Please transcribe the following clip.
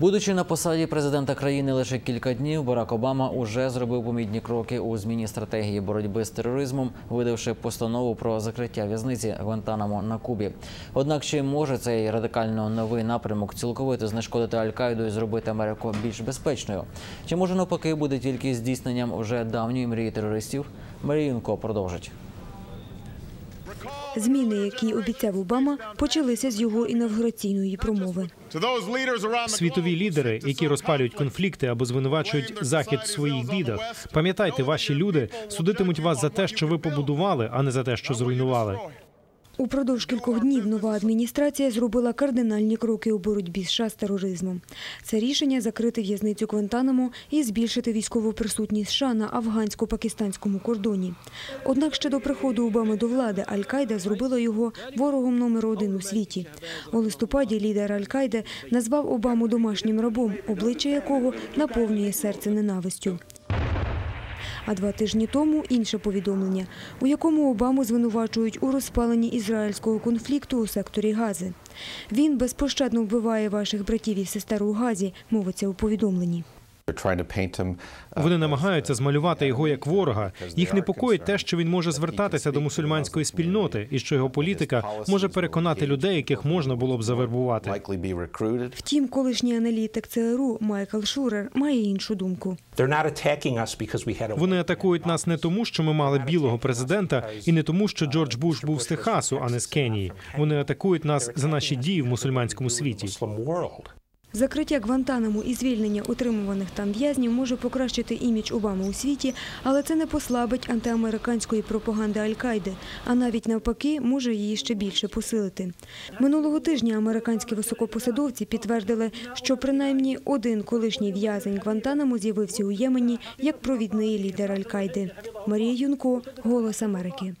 Будучи на посаді президента країни лише кілька днів, Барак Обама уже зробив помітні кроки у зміні стратегії боротьби з тероризмом, видавши постанову про закриття в'язниці Гвантанамо на Кубі. Однак чи може цей радикально новий напрямок цілковито знешкодити Аль-Каїду і зробити Америку більш безпечною? Чи може навпаки буде тільки здійсненням вже давньої мрії терористів? Марія Юнко продовжить. Зміни, які обіцяв Обама, почалися з його інавгураційної промови. Світові лідери, які розпалюють конфлікти або звинувачують захід в своїх бідах. Пам'ятайте, ваші люди судитимуть вас за те, що ви побудували, а не за те, що зруйнували. Упродовж кількох днів нова адміністрація зробила кардинальні кроки у боротьбі США з тероризмом. Це рішення закрити в'язницю Гвантанамо і збільшити військову присутність США на афгансько-пакистанському кордоні. Однак ще до приходу Обами до влади Аль-Каїда зробила його ворогом номер один у світі. У листопаді лідер Аль-Каїди назвав Обаму домашнім рабом, обличчя якого наповнює серце ненавистю. А два тижні тому інше повідомлення, у якому Обаму звинувачують у розпаленні ізраїльського конфлікту у секторі Гази. Він безпощадно вбиває ваших братів і сестер у Газі, мовиться у повідомленні. Вони намагаються змалювати його як ворога. Їх непокоїть те, що він може звертатися до мусульманської спільноти, і що його політика може переконати людей, яких можна було б завербувати. Втім, колишній аналітик ЦРУ Майкл Шурер має іншу думку. Вони атакують нас не тому, що ми мали білого президента, і не тому, що Джордж Буш був з Техасу, а не з Кенії. Вони атакують нас за наші дії в мусульманському світі. Закриття Гвантанамо і звільнення утримуваних там в'язнів може покращити імідж Обами у світі, але це не послабить антиамериканської пропаганди Аль-Каїди, а навіть навпаки може її ще більше посилити. Минулого тижня американські високопосадовці підтвердили, що принаймні один колишній в'язень Гвантанамо з'явився у Ємені як провідний лідер Аль-Каїди. Марія Юнко, Голос Америки.